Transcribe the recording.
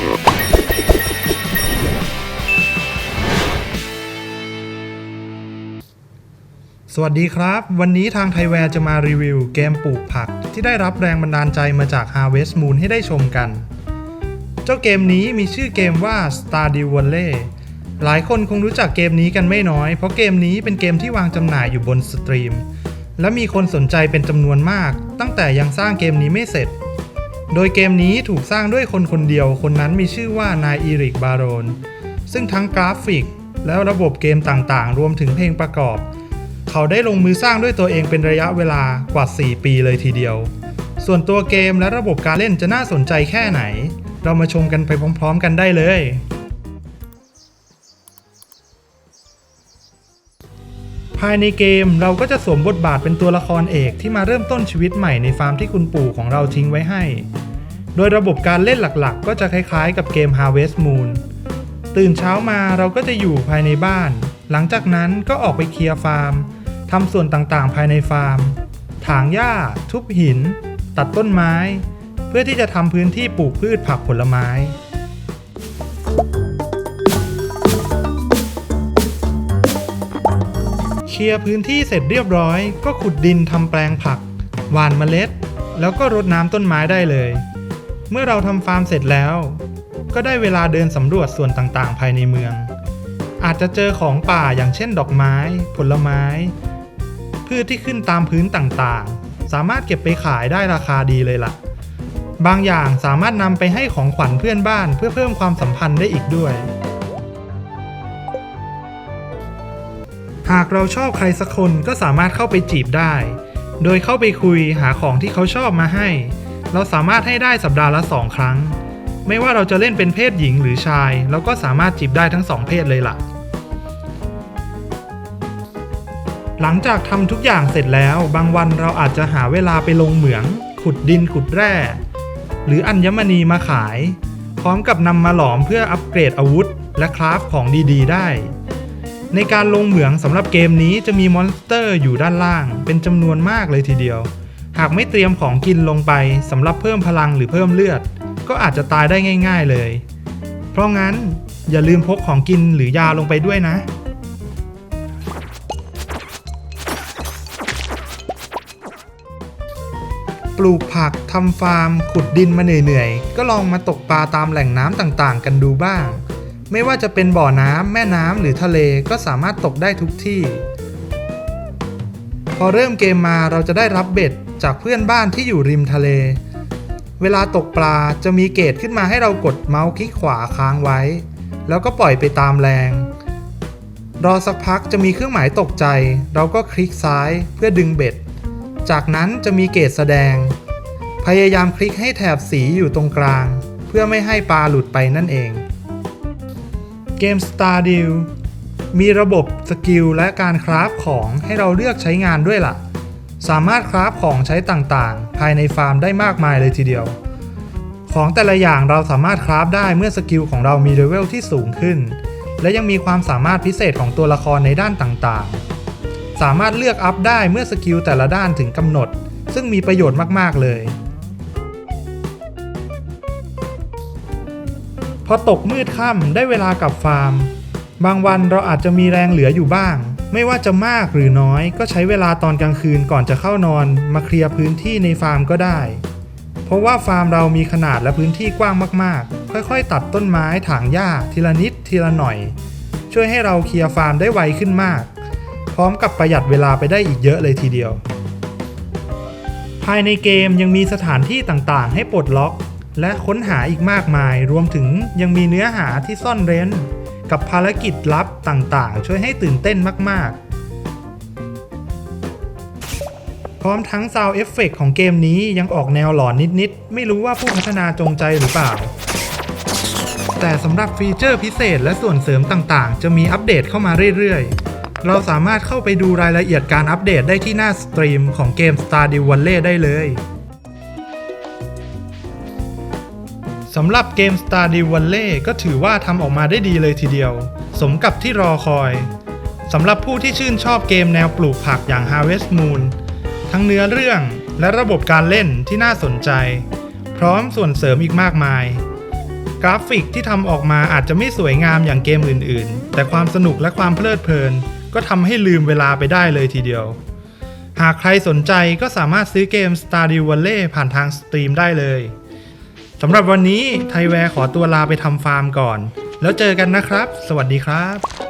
สวัสดีครับ วันนี้ทางไทยแวร์จะมารีวิวเกมปลูกผัก ที่ได้รับแรงบันดาลใจมาจาก Harvest Moon ให้ได้ชมกัน เจ้าเกมนี้มีชื่อเกมว่า Stardew Valley หลายคนคงรู้จักเกมนี้กันไม่น้อย เพราะเกมนี้เป็นเกมที่วางจำหน่ายอยู่บนสตรีม และมีคนสนใจเป็นจำนวนมาก ตั้งแต่ยังสร้างเกมนี้ไม่เสร็จ โดยเกมนี้ถูกสร้างด้วยคนคนเดียว คนนั้นมีชื่อว่านายอีริกบารอนซึ่งทั้งกราฟิก และระบบเกมต่างๆ รวมถึงเพลงประกอบ เขาได้ลงมือสร้างด้วยตัวเองเป็นระยะเวลากว่า 4 ปีเลยทีเดียว ส่วนตัวเกมและระบบการเล่นจะน่าสนใจแค่ไหน เรามาชมกันไปพร้อม ๆ กันได้เลย ภายในเกมเราก็จะสวมบทบาทเป็นตัวละครเอกที่มาเริ่มต้นชีวิตใหม่ในฟาร์มที่คุณปู่ของเราทิ้งไว้ให้ โดยระบบการเล่นหลักๆ ก็จะคล้ายๆ กับเกม Harvest Moon ตื่นเช้ามาเราก็จะอยู่ภายในบ้าน หลังจากนั้นก็ออกไปเคลียร์ฟาร์มทำส่วนต่างๆ ภายในฟาร์ม ถางหญ้า ทุบหิน ตัดต้นไม้ เพื่อที่จะทำพื้นที่ปลูกพืชผักผลไม้ ลียร์พื้นที่เสร็จเรียบร้อย ก็ขุดดินทำแปลงผัก หว่านเมล็ด แล้วก็รดน้ำต้นไม้ได้เลย เมื่อเราทำฟาร์มเสร็จแล้ว ก็ได้เวลาเดินสำรวจส่วนต่างๆ ภายในเมือง อาจจะเจอของป่าอย่างเช่นดอกไม้ ผลไม้ พืชที่ขึ้นตามพื้นต่างๆ สามารถเก็บไปขายได้ราคาดีเลยล่ะ บางอย่างสามารถนำไปให้ของขวัญเพื่อนบ้านเพื่อเพิ่มความสัมพันธ์ได้อีกด้วย หากเราชอบใครสักคนก็สามารถเข้าไปจีบได้ โดยเข้าไปคุยหาของที่เขาชอบมาให้ เราสามารถให้ได้สัปดาห์ละสองครั้ง ไม่ว่าเราจะเล่นเป็นเพศหญิงหรือชาย เราก็สามารถจีบได้ทั้งสองเพศเลยล่ะ หลังจากทำทุกอย่างเสร็จแล้ว บางวันเราอาจจะหาเวลาไปลงเหมือง ขุดดินขุดแร่ หรืออัญมณีมาขาย พร้อมกับนำมาหลอมเพื่ออัปเกรดอาวุธ และคราฟของดี ๆ ได้ ในการลงเหมืองสำหรับเกมนี้จะมีมอนสเตอร์อยู่ด้านล่าง เป็นจำนวนมากเลยทีเดียว หากไม่เตรียมของกินลงไปสำหรับเพิ่มพลังหรือเพิ่มเลือด ก็อาจจะตายได้ง่าย ๆเลย เพราะงั้นอย่าลืมพกของกินหรือยาลงไปด้วยนะปลูกผักทำฟาร์ม ขุดดินมาเหนื่อยๆ ก็ลองมาตกปลาตามแหล่งน้ำต่างๆ กันดูบ้าง ไม่ว่าจะเป็นบ่อน้ำแม่น้ำหรือทะเลก็สามารถตกได้ทุกที่ พอเริ่มเกมมาเราจะได้รับเบ็ดจากเพื่อนบ้านที่อยู่ริมทะเล เวลาตกปลาจะมีเกตขึ้นมาให้เรากดเมาส์คลิกขวาค้างไว้ แล้วก็ปล่อยไปตามแรง รอสักพักจะมีเครื่องหมายตกใจ เราก็คลิกซ้ายเพื่อดึงเบ็ด จากนั้นจะมีเกตแสดง พยายามคลิกให้แถบสีอยู่ตรงกลาง เพื่อไม่ให้ปลาหลุดไปนั่นเอง เกม Stardew มีระบบสกิลและการคราฟของให้เราเลือกใช้งานด้วยล่ะ สามารถคราฟของใช้ต่างๆ ภายในฟาร์มได้มากมายเลยทีเดียว ของแต่ละอย่างเราสามารถคราฟได้เมื่อสกิลของเรามีเลเวลที่สูงขึ้น และยังมีความสามารถพิเศษของตัวละครในด้านต่างๆ สามารถเลือกอัพได้เมื่อสกิลแต่ละด้านถึงกำหนด ซึ่งมีประโยชน์มากๆเลย พอตกมืดค่ำได้เวลากลับฟาร์ม บางวันเราอาจจะมีแรงเหลืออยู่บ้าง ไม่ว่าจะมากหรือน้อย ก็ใช้เวลาตอนกลางคืนก่อนจะเข้านอน มาเคลียร์พื้นที่ในฟาร์มก็ได้ เพราะว่าฟาร์มเรามีขนาดและพื้นที่กว้างมากๆ ค่อยๆ ตัดต้นไม้ถางหญ้าทีละนิดทีละหน่อย ช่วยให้เราเคลียร์ฟาร์มได้ไวขึ้นมาก พร้อมกับประหยัดเวลาไปได้อีกเยอะเลยทีเดียว ภายในเกมยังมีสถานที่ต่างๆ ให้ปลดล็อก และค้นหาอีกมากมาย รวมถึงยังมีเนื้อหาที่ซ่อนเร้น กับภารกิจลับต่างๆ ช่วยให้ตื่นเต้นมาก ๆ พร้อมทั้งซาวเอฟเฟกของเกมนี้ยังออกแนวหลอนนิด ๆ ไม่รู้ว่าผู้พัฒนาจงใจหรือเปล่า แต่สำหรับฟีเจอร์พิเศษและส่วนเสริมต่างๆ จะมีอัปเดตเข้ามาเรื่อย ๆ เราสามารถเข้าไปดูรายละเอียดการอัปเดตได้ที่หน้าสตรีมของเกม Stardew Valley ได้เลย สำหรับเกม Star d e v a l l e y ก็ถือว่าทำออกมาได้ดีเลยทีเดียว สมกับที่รอคอยสำหรับผู้ที่ชื่นชอบเกมแนวปลูกผักอย่าง Harvest Moon ทั้งเนื้อเรื่องและระบบการเล่นที่น่าสนใจ พร้อมส่วนเสริมอีกมากมาย กราฟิกที่ทำออกมาอาจจะไม่สวยงามอย่างเกมอื่น ๆ แต่ความสนุกและความเพลิดเพลิน ก็ทำให้ลืมเวลาไปได้เลยทีเดียว หากใครสนใจก็สามารถซื้อเกม Stardew Valley ผ่านทางสตรีมได้เลย สำหรับวันนี้ไทยแวร์ขอตัวลาไปทำฟาร์มก่อน แล้วเจอกันนะครับ สวัสดีครับ